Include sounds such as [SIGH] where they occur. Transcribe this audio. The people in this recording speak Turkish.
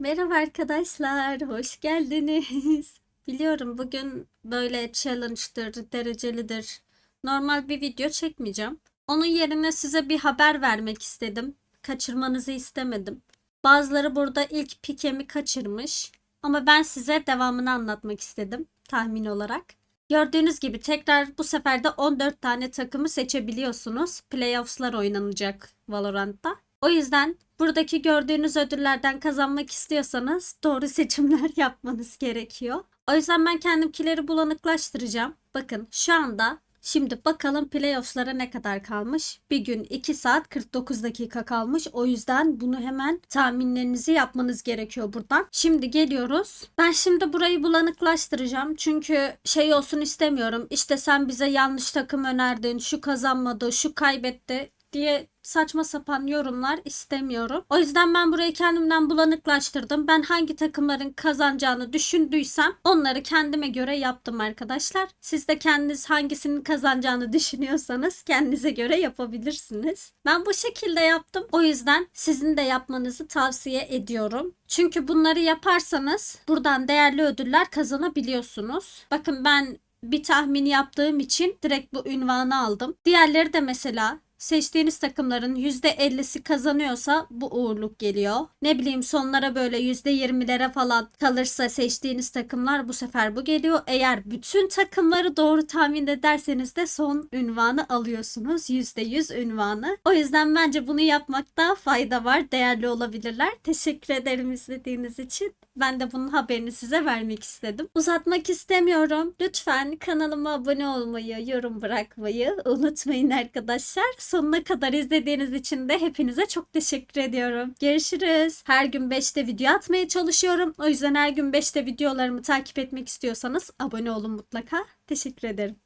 Merhaba arkadaşlar, hoş geldiniz. [LAUGHS] Biliyorum bugün böyle challenge'dır, derecelidir. Normal bir video çekmeyeceğim. Onun yerine size bir haber vermek istedim. Kaçırmanızı istemedim. Bazıları burada ilk pikemi kaçırmış. Ama ben size devamını anlatmak istedim tahmin olarak. Gördüğünüz gibi tekrar bu sefer de 14 tane takımı seçebiliyorsunuz. Playoffs'lar oynanacak Valorant'ta. O yüzden buradaki gördüğünüz ödüllerden kazanmak istiyorsanız doğru seçimler [LAUGHS] yapmanız gerekiyor. O yüzden ben kendimkileri bulanıklaştıracağım. Bakın şu anda şimdi bakalım playoffs'lara ne kadar kalmış? Bir gün 2 saat 49 dakika kalmış. O yüzden bunu hemen tahminlerinizi yapmanız gerekiyor buradan. Şimdi geliyoruz. Ben şimdi burayı bulanıklaştıracağım. Çünkü şey olsun istemiyorum. İşte sen bize yanlış takım önerdin. Şu kazanmadı, şu kaybetti diye saçma sapan yorumlar istemiyorum. O yüzden ben burayı kendimden bulanıklaştırdım. Ben hangi takımların kazanacağını düşündüysem onları kendime göre yaptım arkadaşlar. Siz de kendiniz hangisinin kazanacağını düşünüyorsanız kendinize göre yapabilirsiniz. Ben bu şekilde yaptım. O yüzden sizin de yapmanızı tavsiye ediyorum. Çünkü bunları yaparsanız buradan değerli ödüller kazanabiliyorsunuz. Bakın ben bir tahmin yaptığım için direkt bu ünvanı aldım. Diğerleri de mesela seçtiğiniz takımların %50'si kazanıyorsa bu uğurluk geliyor. Ne bileyim sonlara böyle %20'lere falan kalırsa seçtiğiniz takımlar bu sefer bu geliyor. Eğer bütün takımları doğru tahmin ederseniz de son ünvanı alıyorsunuz. %100 ünvanı. O yüzden bence bunu yapmakta fayda var. Değerli olabilirler. Teşekkür ederim izlediğiniz için. Ben de bunun haberini size vermek istedim. Uzatmak istemiyorum. Lütfen kanalıma abone olmayı, yorum bırakmayı unutmayın arkadaşlar. Sonuna kadar izlediğiniz için de hepinize çok teşekkür ediyorum. Görüşürüz. Her gün 5'te video atmaya çalışıyorum. O yüzden her gün 5'te videolarımı takip etmek istiyorsanız abone olun mutlaka. Teşekkür ederim.